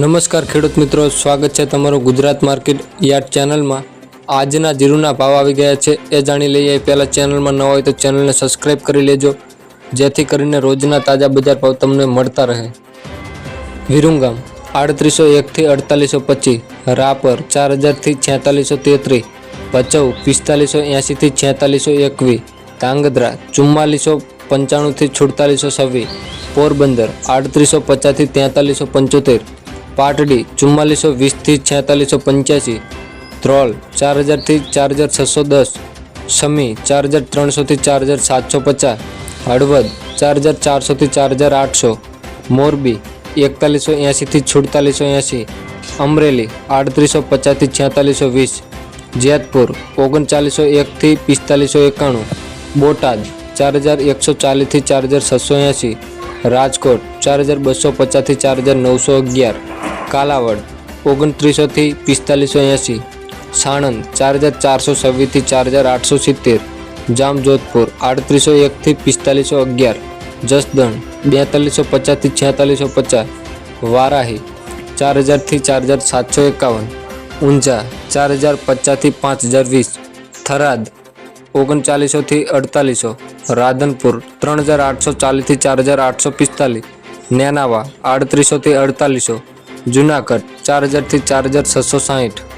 નમસ્કાર ખેડૂત મિત્રો, સ્વાગત છે તમારું ગુજરાત માર્કેટ યાર્ડ ચેનલમાં. આજના જીરુના ભાવ આવી ગયા છે, એ જાણી લઈએ. પહેલાં ચેનલમાં ન હોય તો ચેનલને સબસ્ક્રાઈબ કરી લેજો, જેથી કરીને રોજના તાજા બજાર ભાવ તમને મળતા રહે. વિરુંગામ, આડત્રીસો એકથી અડતાલીસો પચીસ. રાપર ચાર હજારથી છેતાલીસો તેત્રીસ. ભચૌ, પિસ્તાલીસો એંશીથી છેતાલીસો એકવીસ. ધાંગધ્રા, ચુમ્માલીસો પંચાણુંથી છુડતાલીસો છવ્વીસ. પોરબંદર, આડત્રીસો પચાસથી તેતાલીસો પંચોતેર. પાટડી ચુમ્માલીસો વીસથી છેતાલીસો પંચ્યાસી ધ્રોલ ચાર હજારથી ચાર હજાર છસો દસ સમી ચાર હજાર ત્રણસોથી ચાર હજાર સાતસો પચાસ હળવદ ચાર હજાર ચારસોથી ચાર હજાર આઠસો મોરબી એકતાલીસો એંશીથી છુડતાલીસો એંશી અમરેલી આડત્રીસો પચાસથી છેતાલીસો વીસ જેતપુર ઓગણચાલીસો એકથી પિસ્તાલીસો એકાણું બોટાદ ચાર હજાર એકસો ચાલીસથી ચાર હજાર છસો એંશી રાજકોટ ચાર હજાર બસો પચાસથી ચાર હજાર નવસો અગિયાર કાલાવડ ઓગણત્રીસોથી પિસ્તાલીસો એંશી સાણંદ ચાર હજાર ચારસો છવ્વીસથી ચાર હજાર આઠસો સિત્તેર જામજોધપુર આડત્રીસો એકથી પિસ્તાલીસો અગિયાર જસદણ બેતાલીસો પચાસથી છેતાલીસો પચાસ વારાહી ચાર હજારથી ચાર હજાર સાતસો એકાવન ઊંઝા ચાર હજાર પચાસથી પાંચ હજાર વીસ થરાદ ઓગણચાલીસોથી અડતાલીસો રાધનપુર ત્રણ હજાર આઠસો ચાલીસથી ચાર હજાર આઠસો પિસ્તાલીસ નેનાવા આડત્રીસોથી અડતાલીસો જુનાગઢ ચાર હજારથી ચાર હજાર છસો સાહીઠ